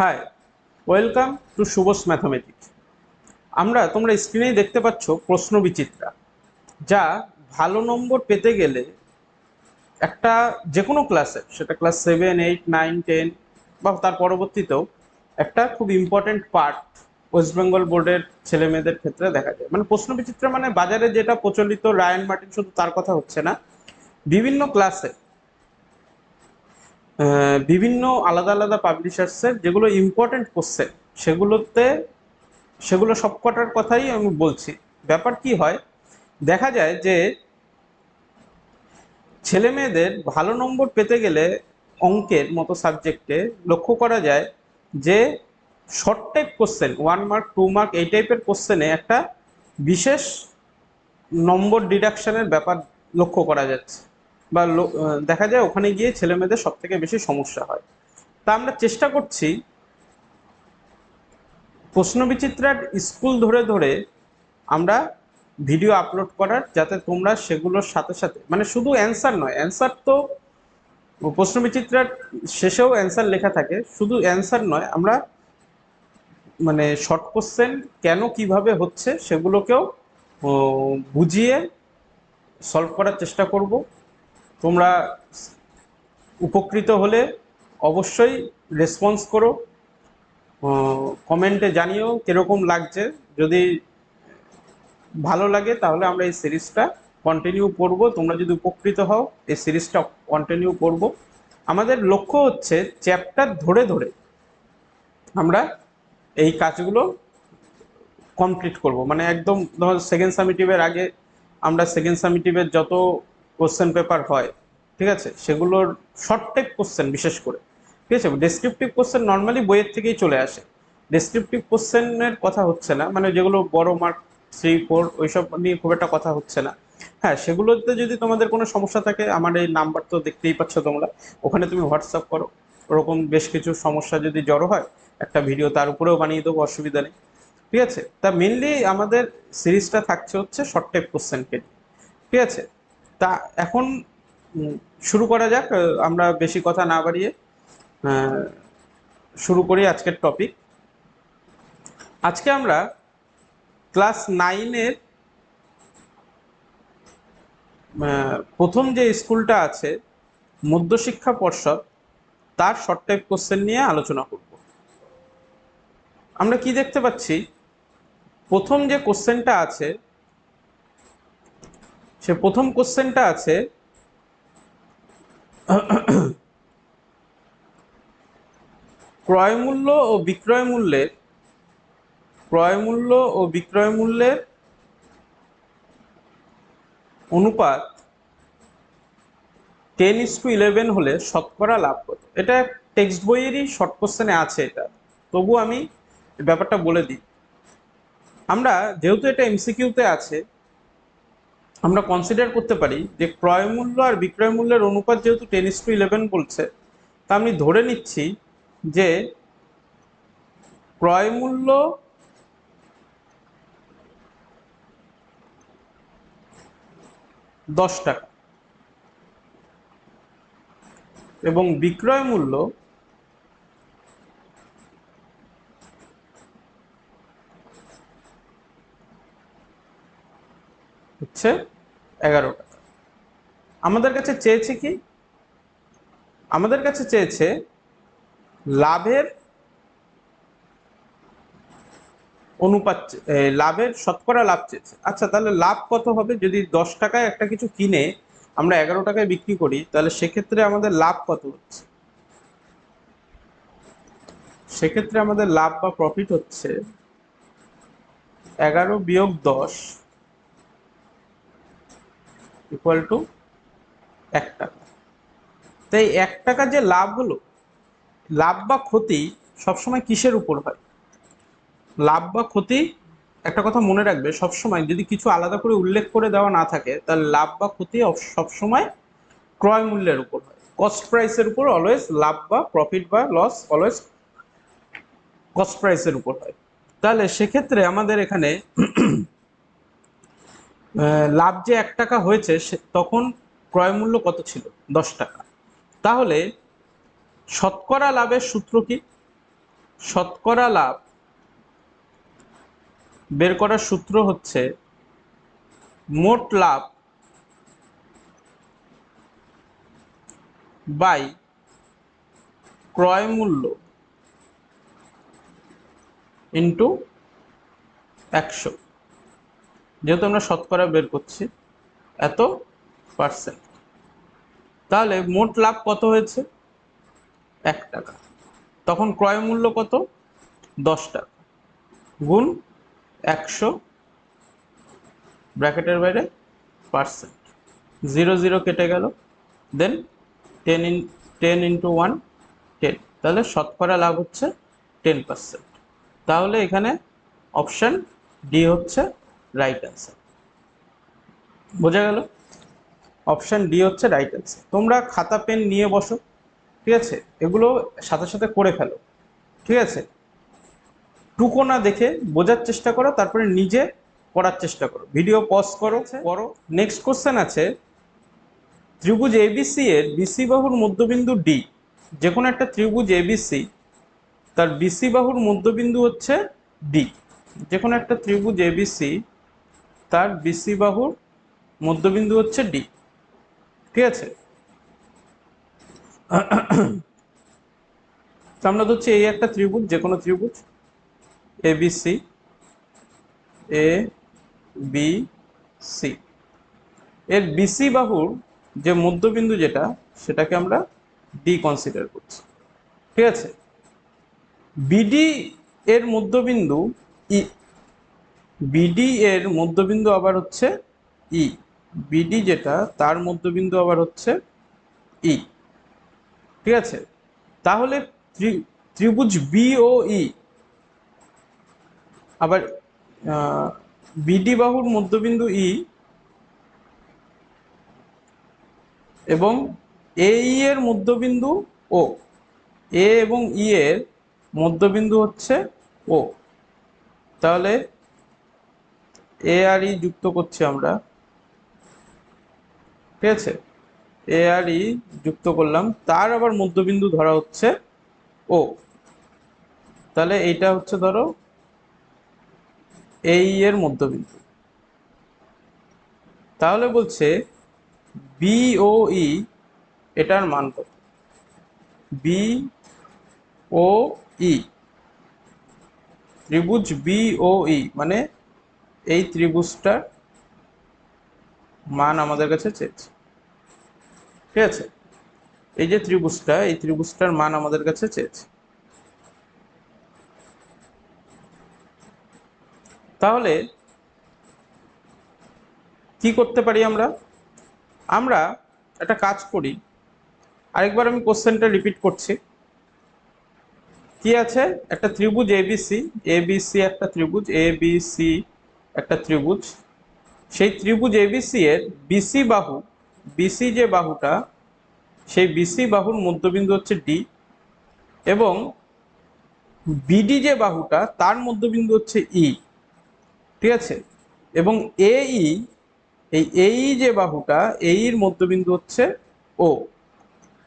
Hi welcome to Shubh's mathematics আমরা তোমরা স্ক্রিনেই দেখতে পাচ্ছ প্রশ্ন বিচিত্রা, যা ভালো নম্বর পেতে গেলে একটা যে কোনো ক্লাসে সেটা class seven eight nine ten বা তার পরবর্তীতেও একটা খুব ইম্পর্টেন্ট পার্ট ওয়েস্ট বেঙ্গল বোর্ডের ছেলে মেয়েদের ক্ষেত্রে দেখা যায়। মানে প্রশ্ন বিচিত্রা মানে বাজারে যেটা প্রচলিত রায়ান মার্টিন শুধু তার কথা হচ্ছে না, বিভিন্ন ক্লাসে বিভিন্ন আলাদা আলাদা পাবলিশার্সের যেগুলো ইম্পর্টেন্ট কোশ্চেন সেগুলোতে, সেগুলো সবকটার কথাই আমি বলছি। ব্যাপার কি হয়, দেখা যায় যে ছেলে মেয়েদের ভালো নম্বর পেতে গেলে অঙ্কের মতো সাবজেক্টে লক্ষ্য করা যায় যে short type question one mark two mark এই টাইপের কোশ্চেনে একটা বিশেষ নম্বর ডিডাকশনের ব্যাপার লক্ষ্য করা যাচ্ছে। বা দেখা যায় ওখানে গিয়ে ছেলে মেয়েদের সব থেকে বেশি সমস্যা হয়। তা আমরা চেষ্টা করছি প্রশ্ন বিচিত্রার স্কুল ধরে ধরে আমরা ভিডিও আপলোড করার যাতে তোমরা সেগুলোর সাথে সাথে মানে শুধু অ্যান্সার নয়, অ্যান্সার তো প্রশ্ন বিচিত্রার শেষেও অ্যান্সার লেখা থাকে, শুধু অ্যান্সার নয়, আমরা মানে শর্ট কোশ্চেন কেন কীভাবে হচ্ছে সেগুলোকেও বুঝিয়ে সলভ করার চেষ্টা করব। তোমরা উপকৃত হলে অবশ্যই রেসপন্স করো কমেন্টে জানিও কীরকম লাগছে। যদি ভালো লাগে তাহলে আমরা এই সিরিজটা কন্টিনিউ করব। তোমরা যদি উপকৃত হও, এই সিরিজটা কন্টিনিউ করব। আমাদের লক্ষ্য হচ্ছে চ্যাপ্টার ধরে ধরে আমরা এই কাজগুলো কমপ্লিট করব। মানে একদম ধর সেকেন্ড সামিটিভের আগে আমরা সেকেন্ড সামিটিভের যত কোশ্চেন পেপার হয়, ঠিক আছে? সেগুলোর শর্ট টাইপ কোশ্চেন বিশেষ করে, ঠিক আছে? ডেসক্রিপটিভ কোশ্চেন নর্মালি বইয়ের থেকেই চলে আসে। ডেসক্রিপটিভ কোশ্চেনের কথা হচ্ছে না মানে যেগুলো বড় মার্ক থ্রি ফোর ওইসব নিয়ে খুব একটা কথা হচ্ছে না। হ্যাঁ সেগুলোতে যদি তোমাদের কোনো সমস্যা থাকে, আমার এই নাম্বার তো দেখতেই পাচ্ছ তোমরা, ওখানে তুমি হোয়াটসঅ্যাপ করো। ওরকম বেশ কিছু সমস্যা যদি জড়ো হয়, একটা ভিডিও তার উপরেও বানিয়ে দেবো, অসুবিধা নেই। ঠিক আছে? তা মেনলি আমাদের সিরিজটা থাকছে হচ্ছে শর্ট টাইপ কোশ্চেনকে ঠিক আছে? তা এখন শুরু করা যাক আমরা বেশি কথা না বাড়িয়ে শুরু করি আজকের টপিক আজকে আমরা ক্লাস নাইনের প্রথম যে স্কুলটা আছে, মধ্যশিক্ষা পর্ষদ, তার শর্ট টাইপ কোশ্চেন নিয়ে আলোচনা করব। আমরা কি দেখতে পাচ্ছি? প্রথম যে কোশ্চেনটা আছে সে প্রথম কোশ্চেনটা আছে ক্রয় মূল্য ও বিক্রয় মূল্যের ক্রয় মূল্য ও বিক্রয় মূল্যের অনুপাত টেন ইস টু ইলেভেন হলে শতকরা লাভ কত? এটা টেক্সট বইয়েরই শর্ট কোশ্চেনে আছে এটা। তবু আমি ব্যাপারটা বলে দিই। আমরা যেহেতু এটা এমসিকিউতে আছে আমরা কনসিডার করতে পারি যে ক্রয় মূল্য আর বিক্রয় মূল্যের অনুপাত যেহেতু টেন ইস টু ইলেভেন বলছে, তা আমি ধরে নিচ্ছি যে ক্রয় মূল্য দশ টাকা এবং বিক্রয় মূল্য হচ্ছে এগারো টাকা। আমাদের কাছে চেয়েছে কি? আমাদের কাছে চেয়েছে লাভের অনুপাত লাভের শতকরা লাভ চেয়েছে। আচ্ছা তাহলে লাভ কত হবে? যদি দশ টাকায় একটা কিছু কিনে আমরা এগারো টাকায় বিক্রি করি, তাহলে সেক্ষেত্রে আমাদের লাভ কত হচ্ছে? সেক্ষেত্রে আমাদের লাভ বা প্রফিট হচ্ছে এগারো বিয়োগ দশ ইকুয়াল টু এক টাকা। তাই এক টাকা যে লাভ হলো, লাভ বা ক্ষতি সবসময় কিসের উপর হয়? লাভ বা ক্ষতি, একটা কথা মনে রাখবে, সবসময় যদি কিছু আলাদা করে উল্লেখ করে দেওয়া না থাকে, তাহলে লাভ বা ক্ষতি সবসময় ক্রয় মূল্যের উপর হয়। কস্ট প্রাইসের উপর অলওয়েজ লাভ বা প্রফিট বা লস অলওয়েজ কস্ট প্রাইসের উপর হয়। তাহলে সেক্ষেত্রে আমাদের এখানে লাভ যে এক টাকা হয়েছে তখন ক্রয় মূল্য কত ছিল? দশ টাকা। তাহলে শতকরা লাভের সূত্র কি? শতকরা লাভ বের করার সূত্র হচ্ছে মোট লাভ বাই ক্রয় মূল্য ইন্টু একশো। যেহেতু আমরা শতকরা বের করছি, এত পার্সেন্ট তাহলে মোট লাভ কত হয়েছে? এক টাকা। তখন ক্রয় মূল্য কত? দশ টাকা। গুণ একশো ব্র্যাকেটের বাইরে পার্সেন্ট জিরো জিরো কেটে গেল। Then ten in ten into one ten তাহলে শতকরা লাভ হচ্ছে টেন পার্সেন্ট তাহলে এখানে অপশান ডি হচ্ছে রাইট অ্যান্সার বোঝা গেল? অপশান ডি হচ্ছে রাইট অ্যান্সার তোমরা খাতা পেন নিয়ে বসো ঠিক আছে? এগুলো সাথে সাথে করে ফেলো ঠিক আছে? টুকো না দেখে বোঝার চেষ্টা করো তারপরে নিজে করার চেষ্টা করো। ভিডিও পজ করো করো নেক্সট কোশ্চেন আছে ত্রিভুজ এবিসি এর বিসি বাহুর মধ্যবিন্দু ডি যে কোনো একটা ত্রিভুজ এবিসি তার বিসি বাহুর মধ্যবিন্দু হচ্ছে ডি যে কোনো একটা ত্রিভুজ এবিসি তার বিসি বাহুর মধ্যবিন্দু হচ্ছে ডি ঠিক আছে? আমরা ধরছি এই একটা ত্রিভুজ যে কোনো ত্রিভুজ A B C A B C এর বিসি বাহুর যে মধ্যবিন্দু যেটা, সেটাকে আমরা ডি কনসিডার করছি, ঠিক আছে? বিডি এর মধ্যবিন্দু ই বিডি এর মধ্যবিন্দু আবার হচ্ছে ই বিডি যেটা, তার মধ্যবিন্দু আবার হচ্ছে ই ঠিক আছে? তাহলে ত্রি- ত্রিভুজ বি ও ই আবার বিডি বাহুর মধ্যবিন্দু ই এবং এ এর মধ্যবিন্দু ও এ এবং ই এর মধ্যবিন্দু হচ্ছে ও তাহলে এ আর ই যুক্ত করছি আমরা। ঠিক আছে? এ আর ই যুক্ত করলাম। তার আবার মধ্যবিন্দু ধরা হচ্ছে ও তাহলে এইটা হচ্ছে ধরো এই এর মধ্যবিন্দু। তাহলে বলছে বি ও ই এটার মান কত? বি ও ই ত্রিভুজ বি ও ই মানে এই ত্রিভুজটার মান আমাদের কাছে চেয়েছে। ঠিক আছে? এই যে ত্রিভুজটা, এই ত্রিভুজটার মান আমাদের কাছে চেয়েছে। তাহলে কি করতে পারি আমরা? আমরা একটা কাজ করি। আরেকবার আমি কোশ্চেনটা রিপিট করছি। কি আছে? একটা ত্রিভুজ এবিসি এবিসি একটা ত্রিভুজ এবিসি একটা ত্রিভুজ। সেই ত্রিভুজ এবিসি এর বিসি বাহু বিসি যে বাহুটা, সেই বিসি বাহুর মধ্যবিন্দু হচ্ছে ডি এবং বিডি যে বাহুটা, তার মধ্যবিন্দু হচ্ছে ই ঠিক আছে? এবং এ এই এই এই যে বাহুটা এইর মধ্যবিন্দু হচ্ছে ও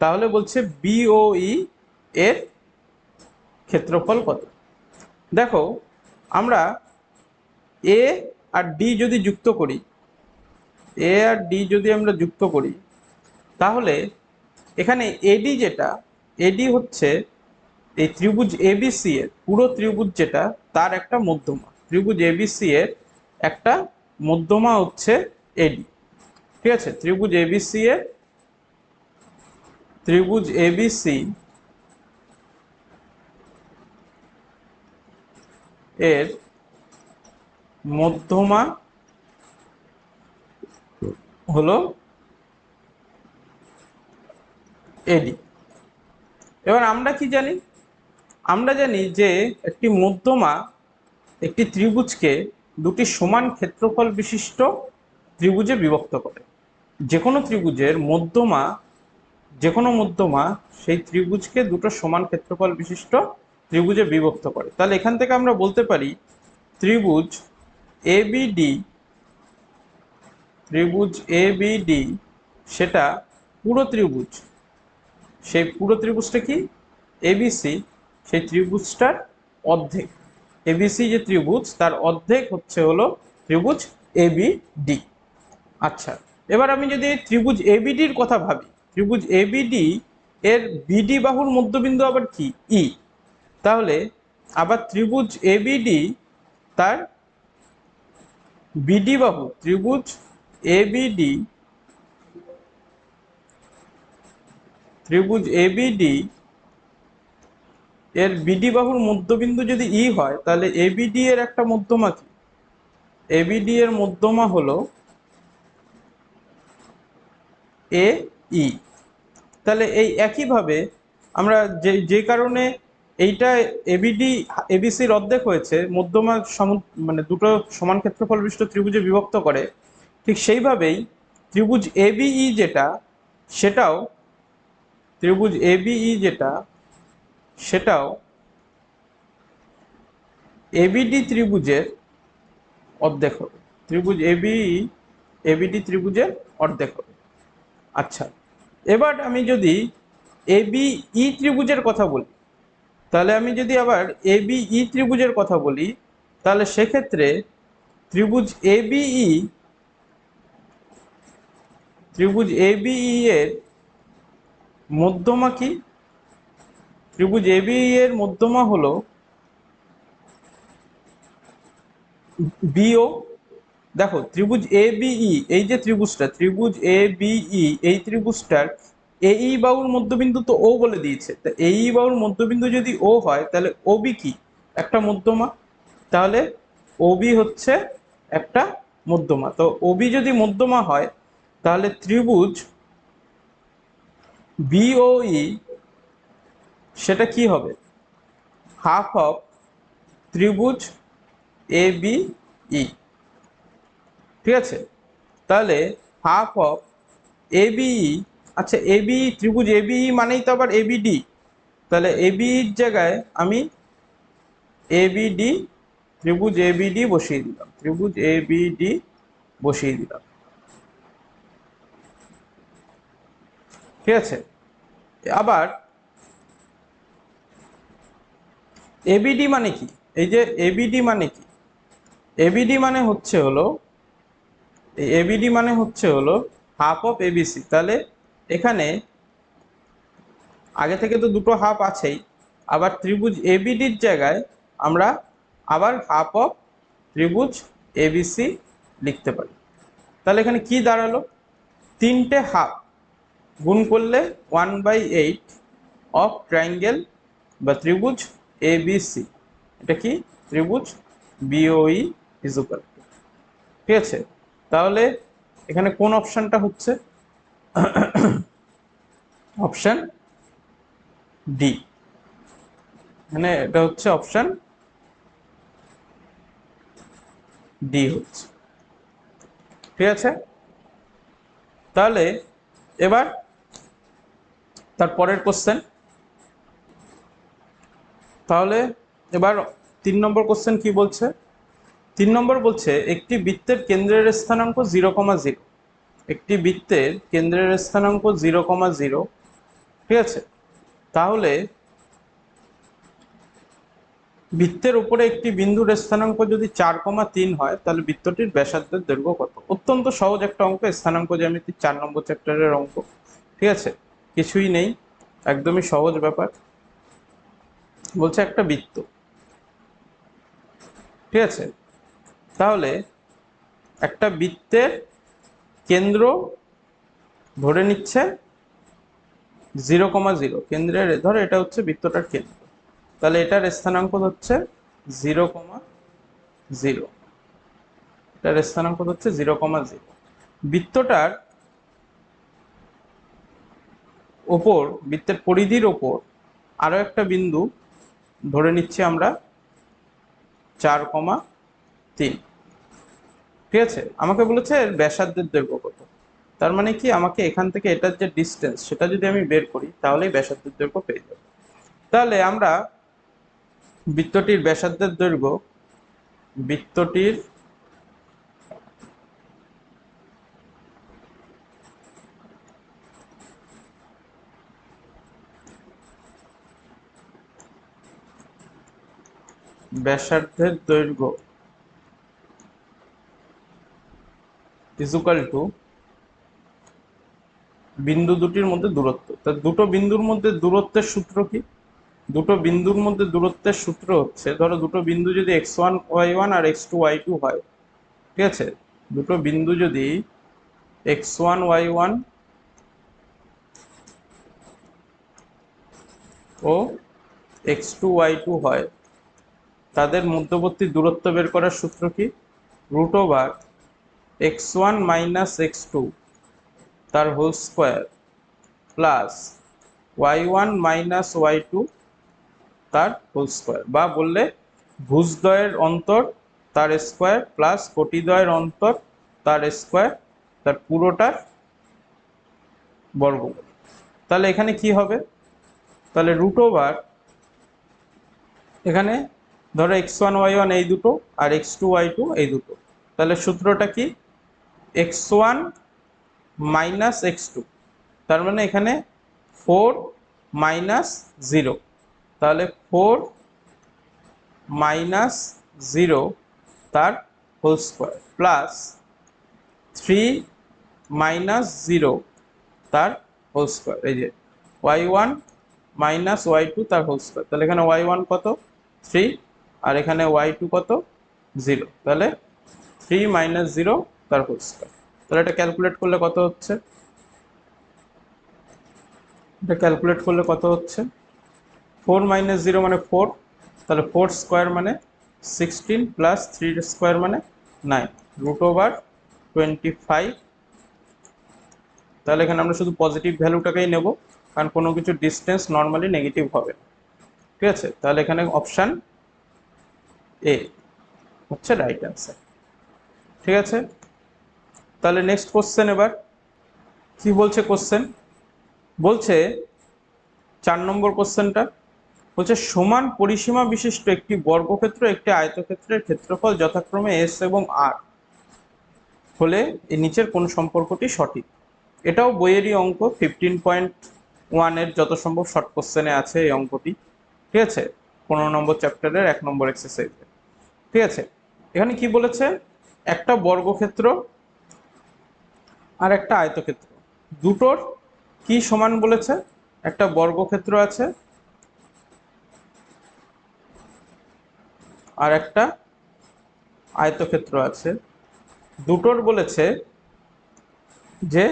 তাহলে বলছে বিওই এর ক্ষেত্রফল কত? দেখো, আমরা এ আর ডি যদি যুক্ত করি এ আর ডি যদি আমরা যুক্ত করি, তাহলে এখানে এডি যেটা এডি হচ্ছে এই ত্রিভুজ এবিসি এর, পুরো ত্রিভুজ যেটা তার একটা মধ্যমা। ত্রিভুজ এবিসি এর একটা মধ্যমা হচ্ছে এডি ঠিক আছে? ত্রিভুজ এবিসি এর, ত্রিভুজ এবিসি এর মধ্যমা হলো এডি। এবার আমরা কি জানি? আমরা জানি যে একটি মধ্যমা একটি ত্রিভুজকে দুটি সমান ক্ষেত্রফল বিশিষ্ট ত্রিভুজে বিভক্ত করে। যে কোনো ত্রিভুজের মধ্যমা যে কোনো মধ্যমা সেই ত্রিভুজকে দুটো সমান ক্ষেত্রফল বিশিষ্ট ত্রিভুজে বিভক্ত করে। তাহলে এখান থেকে আমরা বলতে পারি ত্রিভুজ এবিডি ত্রিভুজ এবিডি সেটা পুরো ত্রিভুজ। সেই পুরো ত্রিভুজটা কি? এবিসি সেই ত্রিভুজটার অর্ধেক। এবিসি যে ত্রিভুজ, তার অর্ধেক হচ্ছে হলো ত্রিভুজ এবিডি আচ্ছা এবার আমি যদি ত্রিভুজ এবিডির কথা ভাবি, ত্রিভুজ এবিডি এর বিডি বাহুর মধ্যবিন্দু আবার কি? ই তাহলে আবার ত্রিভুজ এবিডি তার বিডি বাহু ত্রিভুজ এ এবিডি ত্রিভুজ এ এবিডি এর বিডি বাহুর মধ্যবিন্দু যদি ই হয়, তাহলে এ এবিডি এর একটা মধ্যমা কি? এবিডি এর মধ্যমা হলো এ ই। তাহলে এই একইভাবে আমরা যে যে কারণে এইটা এবিডি এবিসির অর্ধেক হয়েছে। মধ্যমা সম মানে দুটো সমান ক্ষেত্রফল বিশিষ্ট ত্রিভুজে বিভক্ত করে। ঠিক সেইভাবেই ত্রিভুজ এবিই যেটা, সেটাও ত্রিভুজ এবিই যেটা, সেটাও এবিডি ত্রিভুজের অর্ধেক হবে। ত্রিভুজ এবি এবিডি ত্রিভুজের অর্ধেক হবে। আচ্ছা এবার আমি যদি এবি ই ত্রিভুজের কথা বলি তাহলে আমি যদি আবার এবি ই ত্রিভুজের কথা বলি, তাহলে সেক্ষেত্রে ত্রিভুজ এবিই ত্রিভুজ এবিই এর মধ্যমা কি? ত্রিভুজ এবিই এর মধ্যমা হলো বিও দেখো, ত্রিভুজ এ বিই এই যে ত্রিভুজটা, ত্রিভুজ এ বিই এই ত্রিভুজটার এই বাহুর মধ্যবিন্দু তো ও বলে দিয়েছে। তা এই বাহুর মধ্যবিন্দু যদি ও হয়, তাহলে ওবি কি? একটা মধ্যমা। তাহলে ওবি হচ্ছে একটা মধ্যমা। তো ওবি যদি মধ্যমা হয়, তাহলে ত্রিভুজ বিওই সেটা কি হবে? হাফ অফ ত্রিভুজ এ, বি, ই। ঠিক আছে? তাহলে হাফ অফ এ বিই আচ্ছা এ বি ত্রিভুজ এ বিই মানেই তো আবার এবিডি তাহলে এ বির জায়গায় আমি এ বিডি ত্রিভুজ এ বিডি বসিয়ে দিলাম ত্রিভুজ এ বিডি বসিয়ে দিলাম ঠিক আছে আবার এবিডি মানে কি এই যে এবিডি মানে কি এবিডি মানে হচ্ছে হলো এবিডি মানে হচ্ছে হলো হাফ অফ এবিসি তাহলে এখানে আগে থেকে তো দুটো হাফ আছেই, আবার ত্রিভুজ এবিডির জায়গায় আমরা আবার হাফ অফ ত্রিভুজ এবিসি লিখতে পারি। তাহলে এখানে কি দাঁড়াল? তিনটে হাফ গুণ করলে one by eight of triangle বা ত্রিভুজ এবিসি এটা কি? ত্রিভুজ বিওই ইজুকাল ঠিক আছে? তাহলে এখানে কোন অপশানটা হচ্ছে? Option D. মানে এটা হচ্ছে অপশান ডি হচ্ছে। ঠিক আছে? তাহলে এবার তার পরের কোশ্চেন তাহলে এবার তিন নম্বর কোশ্চেন কি বলছে? তিন নম্বর বলছে, একটি বৃত্তের কেন্দ্রের স্থানাঙ্ক জিরো কমা জিরো একটি বৃত্তের কেন্দ্রের স্থানাঙ্ক জিরো কমা জিরো, ঠিক আছে? তাহলে বৃত্তের উপরে একটি বিন্দুর স্থানাঙ্ক যদি চার কমা তিন হয়, তাহলে বৃত্তটির ব্যাসার্ধের দৈর্ঘ্য কত? অত্যন্ত সহজ একটা অঙ্ক স্থানাঙ্ক জ্যামিতি চার নম্বর চ্যাপ্টারের অঙ্ক, ঠিক আছে? কিছুই নেই, একদমই সহজ ব্যাপার। বলছে একটা বৃত্ত, ঠিক আছে? তাহলে একটা বৃত্তের কেন্দ্র ধরে নিচ্ছে জিরো কমা জিরো। কেন্দ্রের ধর এটা হচ্ছে বৃত্তটার কেন্দ্র। তাহলে এটার স্থানাঙ্ক হচ্ছে জিরো কমা জিরো। এটার স্থানাঙ্ক হচ্ছে জিরো কমা জিরো। বৃত্তটার ওপর, বৃত্তের পরিধির ওপর আরও একটা বিন্দু ধরে নিচ্ছি আমরা চার কমা তিন। ঠিক আছে? আমাকে বলেছে এর ব্যাসার্ধের দৈর্ঘ্য কত? তার মানে কি আমাকে এখান থেকে এটার যে ডিস্টেন্স সেটা যদি আমি বের করি, তাহলেই ব্যাসার্ধের দৈর্ঘ্য পেয়ে যাব। তাহলে আমরা বৃত্তটির ব্যাসার্ধের দৈর্ঘ্য, বৃত্তটির ব্যাসার্ধের দৈর্ঘ্য ইজুকাল টু বিন্দু দুটির মধ্যে দূরত্ব। তা দুটো বিন্দুর মধ্যে দূরত্বের সূত্র কি? দুটো বিন্দুর মধ্যে দূরত্বের সূত্র হচ্ছে, ধরো দুটো বিন্দু যদি এক্স ওয়ান ওয়াই ওয়ান আর এক্স টু ওয়াই টু হয়, ঠিক আছে? দুটো বিন্দু যদি এক্স ওয়ান ওয়াই ওয়ান ও এক্স টু ওয়াই টু হয়, তাদের মধ্যবর্তী দূরত্ব বের করার সূত্র কি? Root over X one minus X two তার whole square plus Y one minus Y two তার হোল স্কোয়ার বা বললে ভুজদ্বয়ের অন্তর তার স্কোয়ার প্লাস কোটিদ্বয়ের অন্তর তার স্কোয়ার তার পুরোটার বর্গমূল। তাহলে এখানে কি হবে? তাহলে রুট ওভার এখানে ধরো এক্স ওয়ান ওয়াই ওয়ান এই দুটো, আর এক্স টু ওয়াই টু এই দুটো। তাহলে সূত্রটা কি? X one minus X two তার মানে এখানে ফোর মাইনাস জিরো তাহলে ফোর মাইনাস জিরো তার whole square plus three minus zero তার হোল স্কোয়ার এই যে Y one minus Y two তার হোল স্কোয়ার তাহলে এখানে ওয়াই ওয়ান কত? থ্রি আর এখানে ওয়াই টু কত? জিরো তাহলে থ্রি মাইনাস জিরো তার হোল স্কোয়ার তাহলে এটা ক্যালকুলেট করলে কত হচ্ছে? এটা ক্যালকুলেট করলে কত হচ্ছে? ফোর মাইনাস জিরো মানে ফোর তাহলে ফোর স্কোয়ার মানে সিক্সটিন প্লাস থ্রি স্কোয়ার মানে nine root over twenty five তাহলে এখানে আমরা শুধু পজিটিভ ভ্যালুটাকেই নেব, কারণ কোনো কিছু ডিস্টেন্স নর্মালি নেগেটিভ হবে ঠিক আছে? তাহলে এখানে অপশান এ হচ্ছে রাইট অ্যান্সার ঠিক আছে? তাহলে নেক্সট কোশ্চেন এবার। কি বলছে কোশ্চেন বলছে, চার নম্বর কোশ্চেনটা বলছে, সমান পরিসীমা বিশিষ্ট একটি বর্গক্ষেত্র একটি আয়তক্ষেত্রের ক্ষেত্রফল যথাক্রমে এস এবং আর হলে এর নিচের কোন সম্পর্কটি সঠিক? এটাও বইয়েরই অঙ্ক ফিফটিন পয়েন্ট ওয়ানের যত সম্ভব শর্ট কোশ্চেনে আছে এই অঙ্কটি। ঠিক আছে? পনেরো নম্বর চ্যাপ্টারের এক নম্বর এক্সারসাইজে ঠিক আছে? এখানে কি বলেছে? একটা বর্গক্ষেত্র আর একটা আয়তক্ষেত্র। দুটোর কি সমান বলেছে? একটা বর্গক্ষেত্র আছে আর একটা আয়তক্ষেত্র আছে। দুটোর বলেছে যে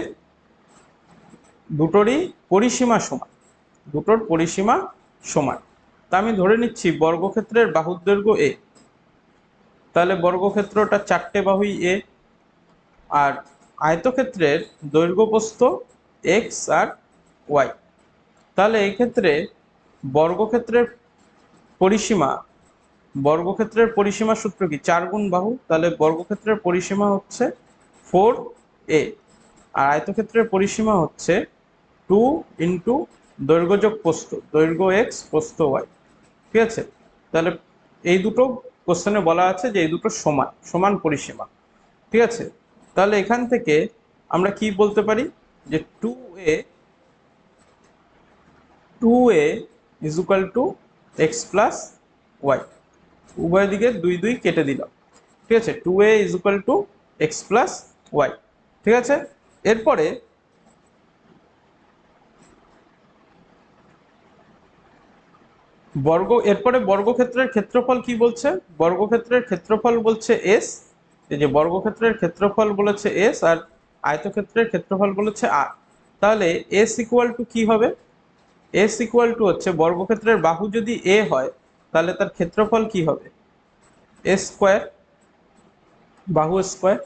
দুটোরই পরিসীমা সমান। দুটোর পরিসীমা সমান। তা আমি ধরে নিচ্ছি বর্গক্ষেত্রের বাহুর দৈর্ঘ্য এ। তাহলে বর্গক্ষেত্রটা চারটে বাহুই এ আর আয়তক্ষেত্রের দৈর্ঘ্য প্রস্থ এক্স আর ওয়াই তাহলে ক্ষেত্রে বর্গক্ষেত্রের পরিসীমা বর্গক্ষেত্রের পরিসীমা সূত্র কি? চার গুণ বাহু। তাহলে বর্গক্ষেত্রের পরিসীমা হচ্ছে ফোর এ আর আয়তক্ষেত্রের পরিসীমা হচ্ছে টু ইন্টু দৈর্ঘ্যযোগ প্রস্থ, দৈর্ঘ্য এক্স প্রস্থ ওয়াই ঠিক আছে? তাহলে এই দুটো কোশ্চেনে বলা আছে যে এই দুটো সমান সমান পরিসীমা। ঠিক আছে? তাহলে এখান থেকে আমরা কি বলতে পারি? যে two A two A is equal to X plus Y উভয় দিকে দুই দুই কেটে দিলাম। ঠিক আছে? Two A is equal to X plus Y ঠিক আছে? এরপরে বর্গ, এরপরে বর্গক্ষেত্রের ক্ষেত্রফল কি বলছে? বর্গক্ষেত্রের ক্ষেত্রফল বলছে এস এই যে বর্গক্ষেত্রের ক্ষেত্রফল বলেছে এস আর আয়তক্ষেত্রের ক্ষেত্রফল বলেছে আর তাহলে এস ইকুয়াল টু কি হবে? এস ইকুয়াল টু হচ্ছে বর্গক্ষেত্রের বাহু যদি এ হয়, তাহলে তার ক্ষেত্রফল কি হবে? এ স্কোয়ার বাহু স্কোয়ার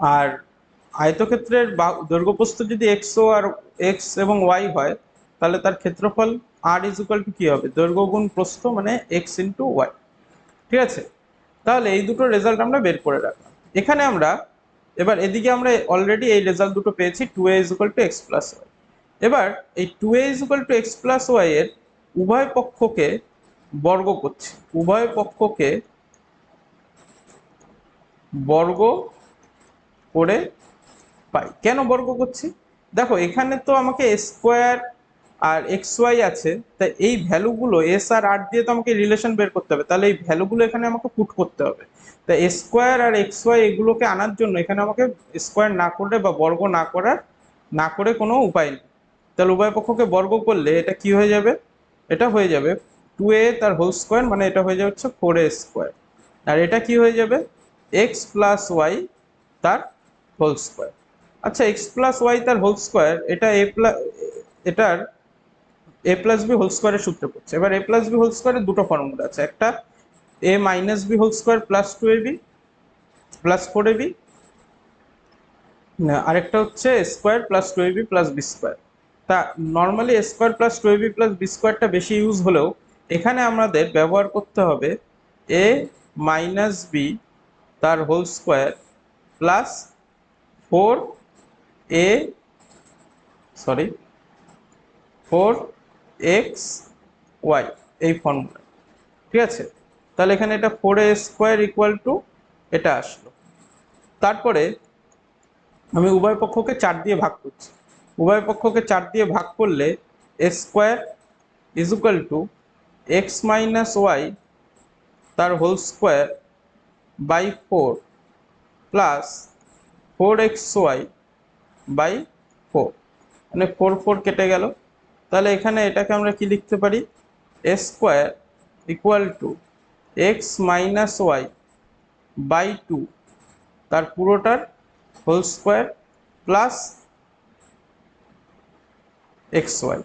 আর আয়তক্ষেত্রের দৈর্ঘ্যপ্রস্থ যদি এক্স ও আর এক্স এবং ওয়াই হয়, তাহলে তার ক্ষেত্রফল আর ইজ ইকুয়াল টু কি হবে? দৈর্ঘ্য গুণ প্রস্থ মানে এক্স ইন্টু ওয়াই ঠিক আছে? তাহলে এই দুটো রেজাল্ট আমরা বের করে রাখলাম। এখানে আমরা, এবার এদিকে আমরা অলরেডি এই রেজাল্ট দুটো পেয়েছি two A is equal to X plus Y এবার এই two A is equal to X plus Y এর উভয় পক্ষকে বর্গ করছি। উভয় পক্ষকে বর্গ করে পাই। কেন বর্গ করছি? দেখো, এখানে তো আমাকে স্কোয়ার আর এক্স ওয়াই আছে, তা এই ভ্যালুগুলো এস আর আর দিয়ে তো আমাকে রিলেশন বের করতে হবে। তাহলে এই ভ্যালুগুলো এখানে আমাকে পুট করতে হবে। তা স্কোয়ার আর এক্স ওয়াই এগুলোকে আনার জন্য এখানে আমাকে স্কোয়ার না করে বা বর্গ না করার, না করে কোনো উপায় নেই। তাহলে উভয় পক্ষকে বর্গ করলে এটা কি হয়ে যাবে? এটা হয়ে যাবে টু এ তার হোল স্কোয়ার মানে এটা হয়ে যাবে হচ্ছে ফোর এ স্কোয়ার আর এটা কি হয়ে যাবে? এক্স প্লাস ওয়াই তার হোল স্কোয়ার আচ্ছা এক্স প্লাস ওয়াই তার হোল স্কোয়ার এটা এ প্লাস এটার এ প্লাস বি হোল স্কোয়ারের সূত্রে পড়ছে এবার এ প্লাস বি হোল স্কোয়ারের দুটো ফর্মুলা আছে। একটা A minus B whole square plus two A B plus four A B আরেকটা হচ্ছে square plus two A B plus B square তা normally square plus two B plus B স্কোয়ারটা বেশি use হলেও এখানে আমাদের ব্যবহার করতে হবে এ মাইনাস বি তার whole square plus four A sorry four X Y, এই ফর্মুলা ঠিক আছে? তাহলে এখানে এটা four A square equal to এটা আসলো। তারপরে আমি উভয় পক্ষকে চার দিয়ে ভাগ করছি। উভয় পক্ষকে চার দিয়ে ভাগ করলে A square is equal to X minus Y তার whole square by four plus four X Y by four মানে ফোর ফোর কেটে গেল। তাহলে এখানে এটাকে আমরা কি লিখতে পারি? A square equal to X minus Y by two তার পুরোটার whole square plus X Y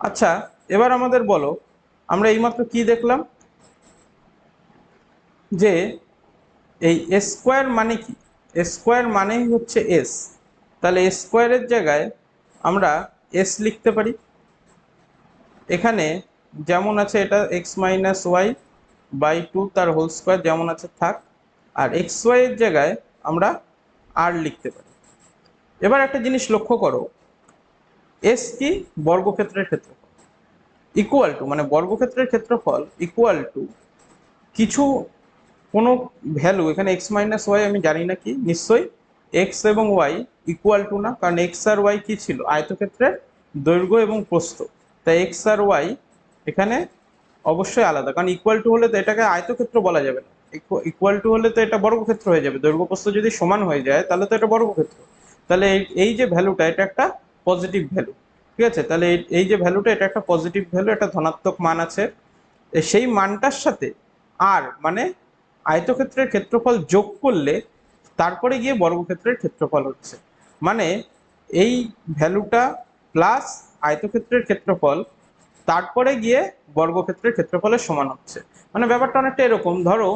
আচ্ছা এবার আমাদের বলো, আমরা এইমাত্র কি দেখলাম? যে এই স্কোয়ার মানে কি? স্কোয়ার মানেই হচ্ছে এস তাহলে স্কোয়ারের জায়গায় আমরা এস লিখতে পারি। এখানে যেমন আছে এটা X minus Y by two তার হোল স্কোয়ার যেমন আছে থাক। আর এক্স ওয়াই এর জায়গায় আমরা আর লিখতে পারি। এবার একটা জিনিস লক্ষ্য করো। এস কি বর্গক্ষেত্রের ক্ষেত্রফল? ইকুয়াল টু মানে বর্গক্ষেত্রের ক্ষেত্রফল ইকুয়াল টু কিছু কোনো ভ্যালু এখানে এক্স মাইনাস ওয়াই আমি জানি না কি, নিশ্চয়ই এক্স এবং ওয়াই ইকুয়াল টু না, কারণ এক্স আর ওয়াই কি ছিল? আয়তক্ষেত্রের দৈর্ঘ্য এবং প্রস্থ। তাই এক্স আর ওয়াই এখানে অবশ্যই আলাদা। কারণ ইকুয়াল টু হলে তো এটাকে আয়তক্ষেত্র বলা যাবে না। ইকুয়াল টু হলে তো এটা বর্গক্ষেত্র হয়ে যাবে। দৈর্ঘ্য প্রস্থ যদি সমান হয়ে যায়, তাহলে তো এটা বর্গক্ষেত্র। তাহলে এই- যে ভ্যালুটা এটা একটা পজিটিভ ভ্যালু ঠিক আছে? তাহলে এই যে ভ্যালুটা এটা একটা পজিটিভ ভ্যালু একটা ধনাত্মক মান আছে। সেই মানটার সাথে আর মানে আয়তক্ষেত্রের ক্ষেত্রফল যোগ করলে তারপরে গিয়ে বর্গক্ষেত্রের ক্ষেত্রফল হচ্ছে। মানে এই ভ্যালুটা প্লাস আয়তক্ষেত্রের ক্ষেত্রফল, তারপরে গিয়ে বর্গক্ষেত্রের ক্ষেত্রফলের সমান হচ্ছে। মানে ব্যাপারটা অনেকটা এরকম। ধরো,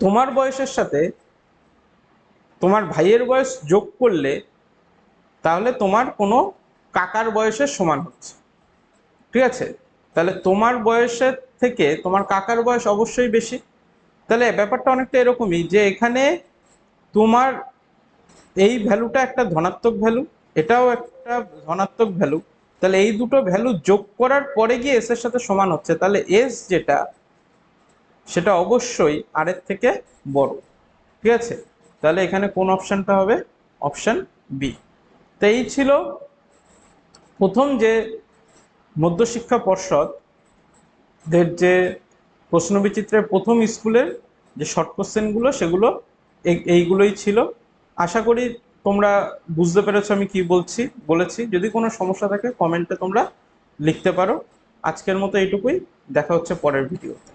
তোমার বয়সের সাথে তোমার ভাইয়ের বয়স যোগ করলে তাহলে তোমার কোনো কাকার বয়সের সমান হচ্ছে। ঠিক আছে? তাহলে তোমার বয়সের থেকে তোমার কাকার বয়স অবশ্যই বেশি। তাহলে ব্যাপারটা অনেকটা এরকমই যে এখানে তোমার এই ভ্যালুটা একটা ধনাত্মক ভ্যালু এটাও একটা ধনাত্মক ভ্যালু তাহলে এই দুটো ভ্যালু যোগ করার পরে গিয়ে এস এর সাথে সমান হচ্ছে। তাহলে এস যেটা, সেটা অবশ্যই আর এর থেকে বড়। ঠিক আছে? তাহলে এখানে কোন অপশনটা হবে? অপশন বি তো এই ছিল প্রথম যে মধ্যশিক্ষা পর্ষদ দের যে প্রশ্নবিচিত্রের প্রথম স্কুলের যে শর্ট কোশ্চেনগুলো সেগুলো এই- এইগুলোই ছিল। আশা করি তোমরা বুঝতে পেরেছ আমি কি বলছি, বলেছি। যদি কোনো সমস্যা থাকে কমেন্টে তোমরা লিখতে পারো। আজকের মতো এইটুকুই। দেখা হচ্ছে পরের ভিডিওতে